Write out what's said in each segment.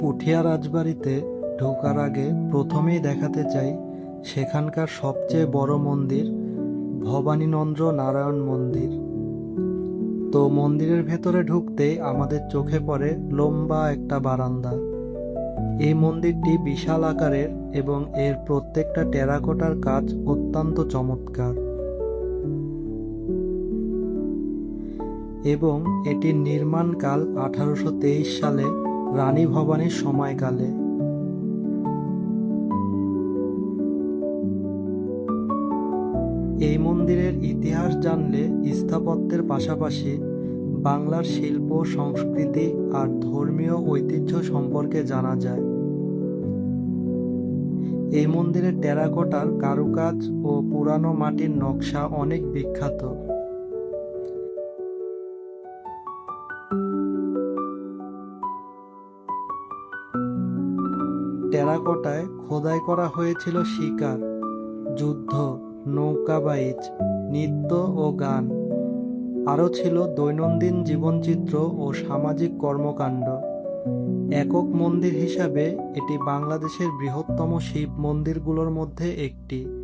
পুঠিয়া রাজবাড়িতে ঢোকার আগে প্রথমেই দেখাতে চাই সেখানকার সবচেয়ে বড় মন্দির ভবানীনন্দ্র নারায়ণ মন্দির। তো মন্দিরের ভেতরে ঢুকতেই আমাদের চোখে পড়ে লম্বা একটা বারান্দা। এই মন্দিরটি বিশাল আকারের এবং এর প্রত্যেকটা টেরাকোটার কাজ অত্যন্ত চমৎকার। এবং এটির নির্মাণকাল আঠারোশো তেইশ সালে রানী ভবানীর সময়কালে। এই মন্দিরের ইতিহাস জানলে স্থাপত্যের পাশাপাশি বাংলার শিল্প, সংস্কৃতি আর ধর্মীয় ঐতিহ্য সম্পর্কে জানা যায়। এই মন্দিরের টেরাকোটার কারুকাজ ও পুরানো মাটির নকশা অনেক বিখ্যাত। টেরাকোটায় খোদাই করা হয়েছিল শিকার, যুদ্ধ নৌকাবাইচ নৃত্য ও গান। আরও ছিল দৈনন্দিন জীবনচিত্র ও সামাজিক কর্মকাণ্ড। একক মন্দির হিসাবে এটি বাংলাদেশের বৃহত্তম শিব মন্দিরগুলোর মধ্যে একটি।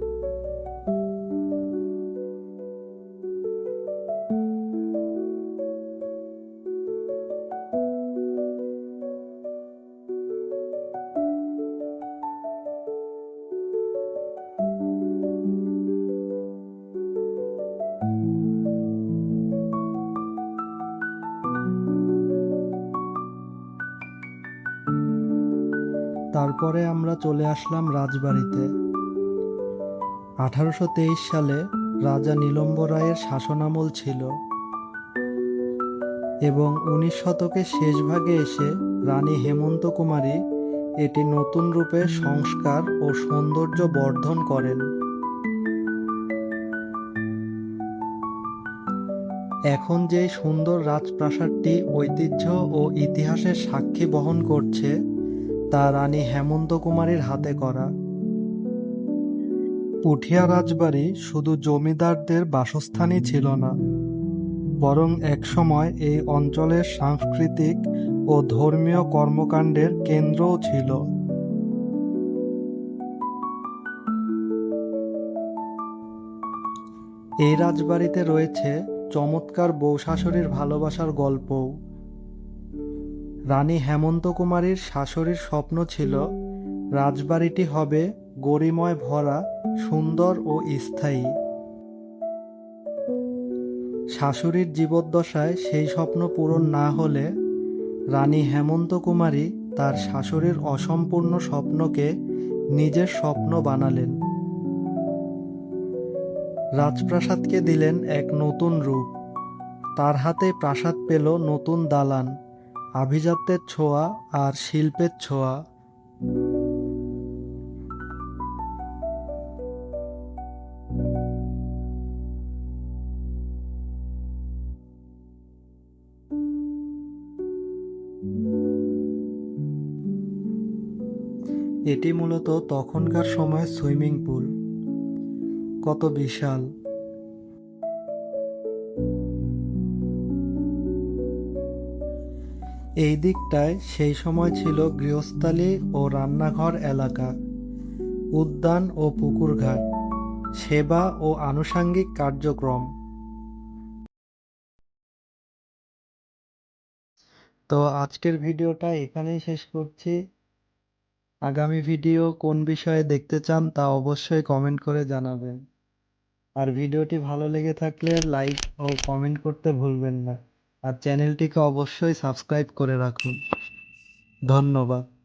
তারপরে আমরা চলে আসলাম রাজবাড়িতে। আঠারোশো তেইশ সালে রাজা নীলম্ব রায়ের শাসনামল ছিল এবং উনিশ শতকের শেষ ভাগে এসে রানী হেমন্ত কুমারী এটি নতুন রূপে সংস্কার ও সৌন্দর্য বর্ধন করেন। এখন যে সুন্দর রাজপ্রাসাদটি ঐতিহ্য ও ইতিহাসের সাক্ষী বহন করছে তা রানী হেমন্ত কুমারীর হাতে করা। পুঠিয়া রাজবাড়ি শুধু জমিদারদের বাসস্থানই ছিল না, বরং একসময় এই অঞ্চলের সাংস্কৃতিক ও ধর্মীয় কর্মকাণ্ডের কেন্দ্রও ছিল। এই রাজবাড়িতে রয়েছে চমৎকার বউ শাশুড়ির ভালোবাসার গল্পও। রানী হেমন্ত কুমারীর শাশুড়ির স্বপ্ন ছিল, রাজবাড়িটি হবে গরিময় ভরা, সুন্দর ও স্থায়ী। শাশুড়ির জীবদ্দশায় সেই স্বপ্ন পূরণ না হলে, রানী হেমন্ত কুমারী তার শাশুড়ির অসম্পূর্ণ স্বপ্নকে নিজের স্বপ্ন বানালেন। রাজপ্রাসাদকে দিলেন এক নতুন রূপ। তার হাতে প্রাসাদ পেল নতুন দালান। আভিজাত্যের ছোঁয়া আর শিল্পের ছোঁয়া। এটি মূলত তখনকার সময় সুইমিং পুল। কত বিশাল। এই দিকটায় সেই সময় ছিল গৃহস্থালী ও রান্নাঘর এলাকা, উদ্যান ও পুকুরঘাট, সেবা ও আনুষাঙ্গিক কার্যক্রম। তো আজকের ভিডিওটা এখানেই শেষ করছি। আগামী ভিডিও কোন বিষয়ে দেখতে চান তা অবশ্যই কমেন্ট করে জানাবেন। আর ভিডিওটি ভালো লেগে থাকলে লাইক ও কমেন্ট করতে ভুলবেন না। আর চ্যানেলটিকে অবশ্যই সাবস্ক্রাইব করে রাখুন। ধন্যবাদ।